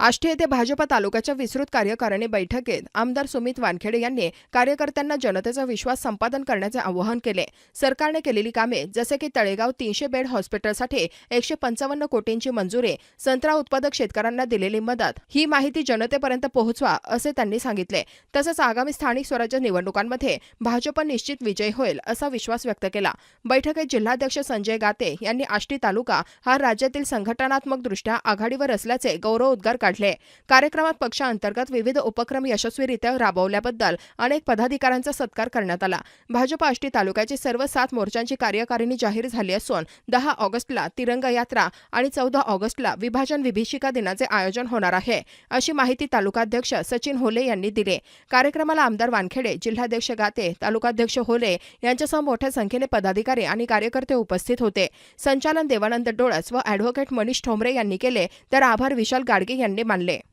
आष्टी येथे भाजप तालुक्याच्या विस्तृत कार्यकारिणी बैठकीत आमदार सुमित वानखेडे यांनी कार्यकर्त्यांना जनतेचा विश्वास संपादन करण्याचे आवाहन केले. सरकारने केलेली कामे जसे की तळेगाव तीनशे बेड हॉस्पिटलसाठी एकशे पंचावन्न कोटींची मंजुरी संत्रा उत्पादक शेतकऱ्यांना दिलेली मदत ही माहिती जनतेपर्यंत पोहोचवा असे त्यांनी सांगितले. तसंच आगामी स्थानिक स्वराज्य निवडणुकांमध्ये भाजप निश्चित विजय होईल असा विश्वास व्यक्त केला. बैठकीत जिल्हाध्यक्ष संजय गाते यांनी आष्टी तालुका हा राज्यातील संघटनात्मक दृष्ट्या आघाडीवर असल्याचे गौरव उद्गार काढले. कार्यक्रमात पक्षांतर्गत विविध उपक्रम यशस्वीरित्या राबवल्याबद्दल अनेक पदाधिकाऱ्यांचा सत्कार करण्यात आला. भाजप आष्टी तालुक्याची सर्व सात मोर्चांची कार्यकारिणी जाहीर झाली असून दहा ऑगस्टला तिरंगा यात्रा आणि चौदा ऑगस्टला विभाजन विभीषिका दिनाचे आयोजन होणार आहे अशी माहिती तालुकाध्यक्ष सचिन होले यांनी दिली. कार्यक्रमाला आमदार वानखेडे जिल्हाध्यक्ष गाते तालुकाध्यक्ष होले यांच्यासह मोठ्या संख्येने पदाधिकारी आणि कार्यकर्ते उपस्थित होते. संचालन देवानंद डोळस व अॅडव्होकेट मनीष ठोंबरे यांनी केले तर आभार विशाल गाडगे यांनी Marlé.